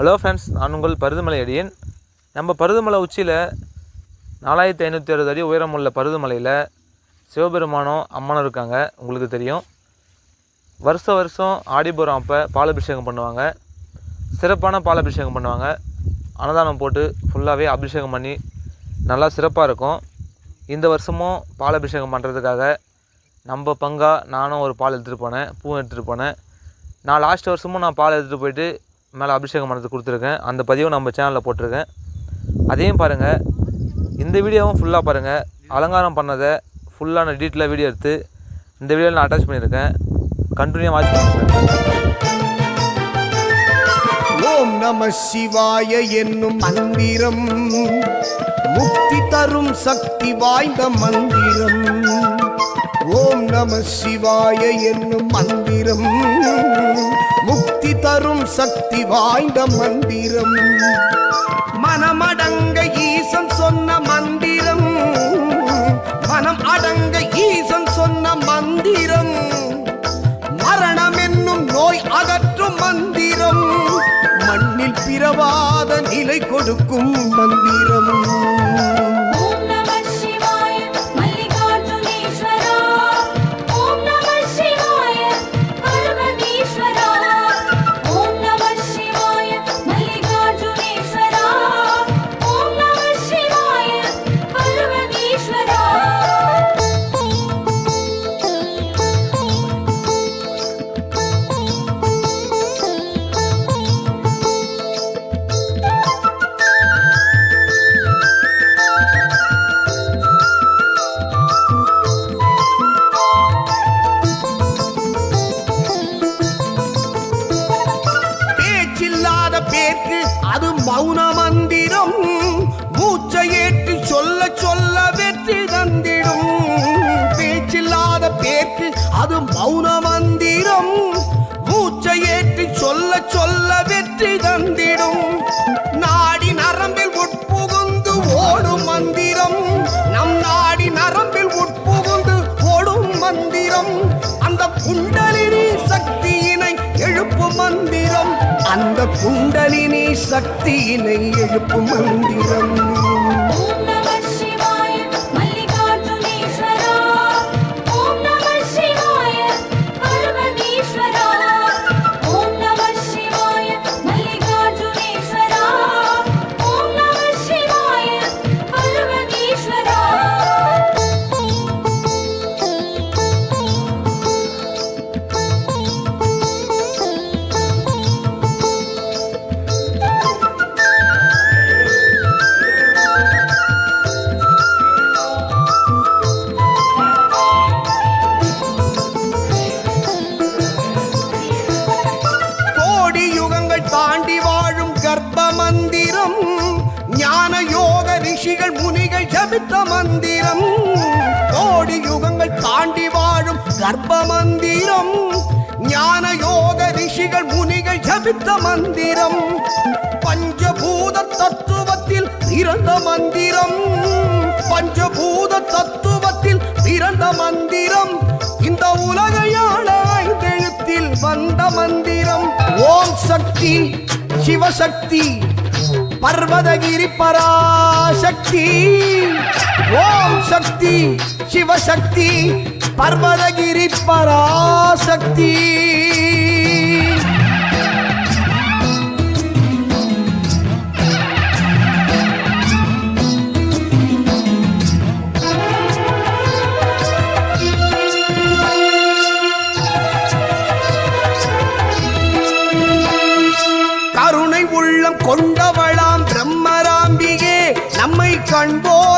Hello friends நான் உங்கள் பருதுமலை அடியேன். நம்ம பருதுமலை உச்சியில் நாலாயிரத்தி ஐநூற்றி அறுபது அடி உயரமுள்ள பருதுமலையில் சிவபெருமானும் அம்மனும் இருக்காங்க. உங்களுக்கு தெரியும். வருஷ வருஷம் ஆடிபுரம் அப்போ பாலாபிஷேகம் பண்ணுவாங்க. சிறப்பான பாலாபிஷேகம் பண்ணுவாங்க. அன்னதானம் போட்டு ஃபுல்லாகவே அபிஷேகம் பண்ணி நல்லா சிறப்பாக இருக்கும். இந்த வருஷமும் பாலாபிஷேகம் பண்ணுறதுக்காக நம்ம பங்காக நானும் ஒரு பால் எடுத்துகிட்டு போனேன். பூ எடுத்துகிட்டு போனேன். நான் லாஸ்ட் வருஷமும் நான் பால் எடுத்துகிட்டு போயிட்டு மேலே அபிஷேகம் பண்ணுறது கொடுத்துருக்கேன். அந்த பதிவும் நம்ம சேனலில் போட்டிருக்கேன். அதையும் பாருங்கள் இந்த வீடியோவும் ஃபுல்லாக பாருங்கள் அலங்காரம் பண்ணதை ஃபுல்லான டீட்டெயிலாக வீடியோ எடுத்து இந்த வீடியோவில் நான் அட்டாச் பண்ணியிருக்கேன். கண்டினியூ வாட்ச் ஓம் நம சிவாய என்னும் மந்திரம். முக்தி தரும் சக்தி வாய்ந்த மந்திரம். ஓம் நம சிவாய என்னும் மந்திரம். தரும் சக்தி வாய்ந்த மந்திரம். மனமடங்க ஈசன் சொன்ன மந்திரம். மனம் அடங்க ஈசன் சொன்ன மந்திரம். மரணம் என்னும் நோய் அகற்றும் மந்திரம். மண்ணில் பிறவாத நிலை கொடுக்கும் மந்திரம். மௌன மந்திரம் மூச்சை சொல்ல சொல்ல வெற்றி தந்தி அந்த குண்டலினி சக்தியினை எழுப்பும் மந்திரம். ரிஷிகள் ஜபித்த மந்திரம். கோடி யுகங்கள் தாண்டி வாழும் கர்ப்ப மந்திரம். ஞான யோக ரிஷிகள் முனிகள் ஜபித்த மந்திரம். பஞ்சபூத தத்துவத்தில் பிறந்த மந்திரம். பஞ்சபூத தத்துவத்தில் பிறந்த மந்திரம். இந்த உலகையான ஐந்தெழுத்தில் வந்த மந்திரம். ஓம் சக்தி சிவசக்தி. பர்வதகிரி பராசக்தி. ஓம் சக்தி சிவசக்தி பர்வதகிரி பராசக்தி. கண்போ